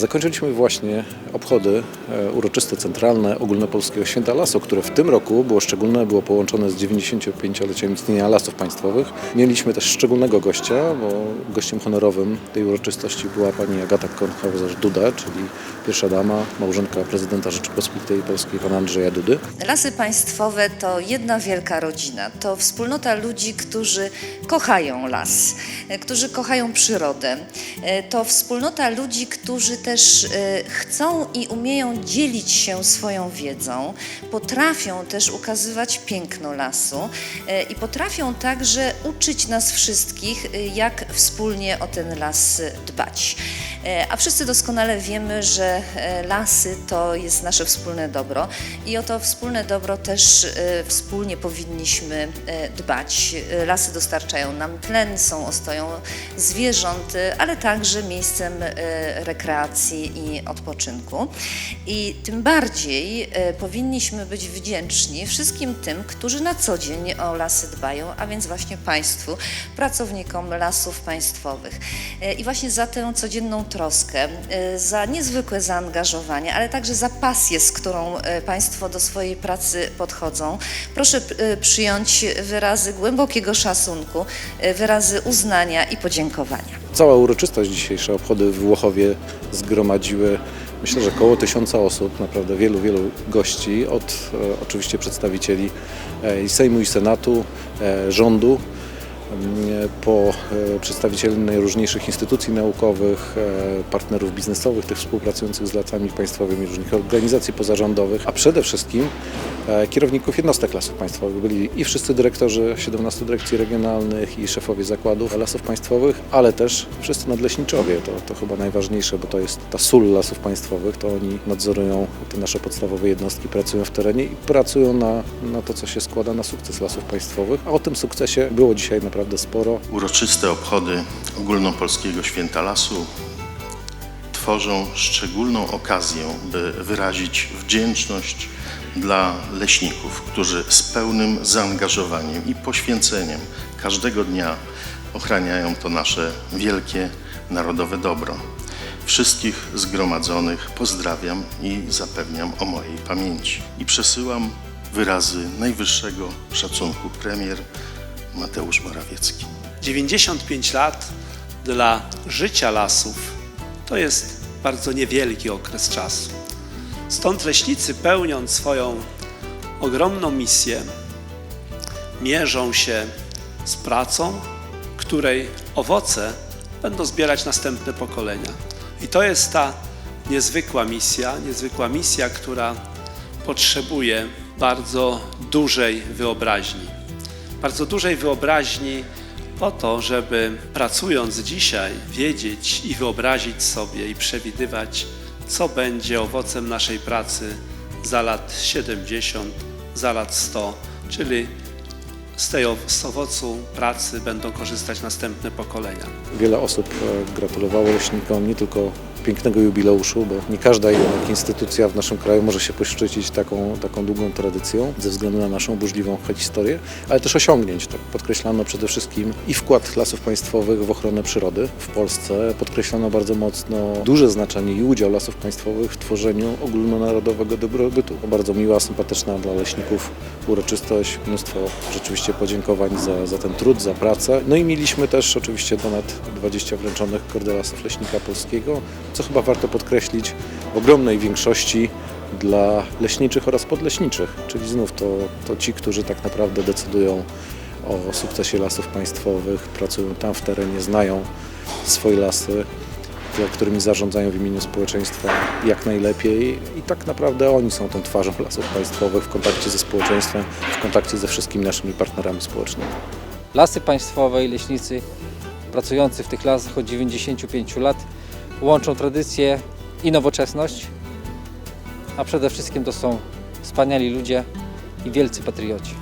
Zakończyliśmy właśnie obchody e, uroczyste, centralne Ogólnopolskiego Święta Lasu, które w tym roku było szczególne, było połączone z 95-leciem istnienia Lasów Państwowych. Mieliśmy też szczególnego gościa, bo gościem honorowym tej uroczystości była pani Agata Konchauser-Duda, czyli pierwsza dama, małżonka prezydenta Rzeczypospolitej Polskiej, pana Andrzeja Dudy. Lasy Państwowe to jedna wielka rodzina. To wspólnota ludzi, którzy kochają las, e, którzy kochają przyrodę. E, To wspólnota ludzi, którzy też e, chcą i umieją dzielić się swoją wiedzą, potrafią też ukazywać piękno lasu e, i potrafią także uczyć nas wszystkich, e, jak wspólnie o ten las dbać. A wszyscy doskonale wiemy, że lasy to jest nasze wspólne dobro i o to wspólne dobro też wspólnie powinniśmy dbać. Lasy dostarczają nam tlen, są ostoją zwierząt, ale także miejscem e, rekreacji i odpoczynku. I tym bardziej e, powinniśmy być wdzięczni wszystkim tym, którzy na co dzień o lasy dbają, a więc właśnie Państwu, pracownikom lasów państwowych. E, I właśnie za tę codzienną troskę, e, za niezwykłe zaangażowanie, ale także za pasję, z którą Państwo do swojej pracy podchodzą, proszę przyjąć wyrazy głębokiego szacunku, wyrazy uznania i podziękowania. Cała uroczystość dzisiejsze obchody w Włochowie zgromadziły myślę, że około tysiąca osób, naprawdę wielu, wielu gości, od e, oczywiście przedstawicieli e, i Sejmu i Senatu, e, rządu, po e, przedstawicieli najróżniejszych instytucji naukowych, e, partnerów biznesowych, tych współpracujących z lasami państwowymi, różnych organizacji pozarządowych, a przede wszystkim e, kierowników jednostek lasów państwowych. Byli i wszyscy dyrektorzy 17 dyrekcji regionalnych i szefowie zakładów lasów państwowych, ale też wszyscy nadleśniczowie. To, to chyba najważniejsze, bo to jest ta sól lasów państwowych. To oni nadzorują te nasze podstawowe jednostki, pracują w terenie i pracują na, na to, co się składa na sukces lasów państwowych. A o tym sukcesie było dzisiaj naprawdę sporo. Uroczyste obchody Ogólnopolskiego Święta Lasu tworzą szczególną okazję, by wyrazić wdzięczność dla leśników, którzy z pełnym zaangażowaniem i poświęceniem każdego dnia ochraniają to nasze wielkie narodowe dobro. Wszystkich zgromadzonych pozdrawiam i zapewniam o mojej pamięci. I przesyłam wyrazy najwyższego szacunku premier Mateusz Morawiecki. 95 lat dla życia lasów to jest bardzo niewielki okres czasu. Stąd leśnicy, pełniąc swoją ogromną misję, mierzą się z pracą, której owoce będą zbierać następne pokolenia. I to jest ta niezwykła misja, niezwykła misja, która potrzebuje bardzo dużej wyobraźni. Bardzo dużej wyobraźni po to, żeby pracując dzisiaj wiedzieć i wyobrazić sobie i przewidywać, co będzie owocem naszej pracy za lat 70, za lat 100, czyli z tej z owocu pracy będą korzystać następne pokolenia. Wiele osób e, gratulowało leśnikom nie tylko pięknego jubileuszu, bo nie każda jednak instytucja w naszym kraju może się poszczycić taką, taką długą tradycją ze względu na naszą burzliwą historię, ale też osiągnięć. Tak podkreślano przede wszystkim i wkład lasów państwowych w ochronę przyrody w Polsce. Podkreślano bardzo mocno duże znaczenie i udział lasów państwowych w tworzeniu ogólnonarodowego dobrobytu. Bardzo miła, sympatyczna dla leśników uroczystość, mnóstwo rzeczywiście podziękowań za, za ten trud, za pracę. No i mieliśmy też oczywiście ponad 20 wręczonych kordelasów Leśnika Polskiego, co chyba warto podkreślić w ogromnej większości dla leśniczych oraz podleśniczych, czyli znów to, to ci, którzy tak naprawdę decydują o sukcesie lasów państwowych, pracują tam w terenie, znają swoje lasy, którymi zarządzają w imieniu społeczeństwa jak najlepiej i tak naprawdę oni są tą twarzą lasów państwowych w kontakcie ze społeczeństwem, w kontakcie ze wszystkimi naszymi partnerami społecznymi. Lasy państwowe i leśnicy pracujący w tych lasach od 95 lat łączą tradycję i nowoczesność, a przede wszystkim to są wspaniali ludzie i wielcy patrioci.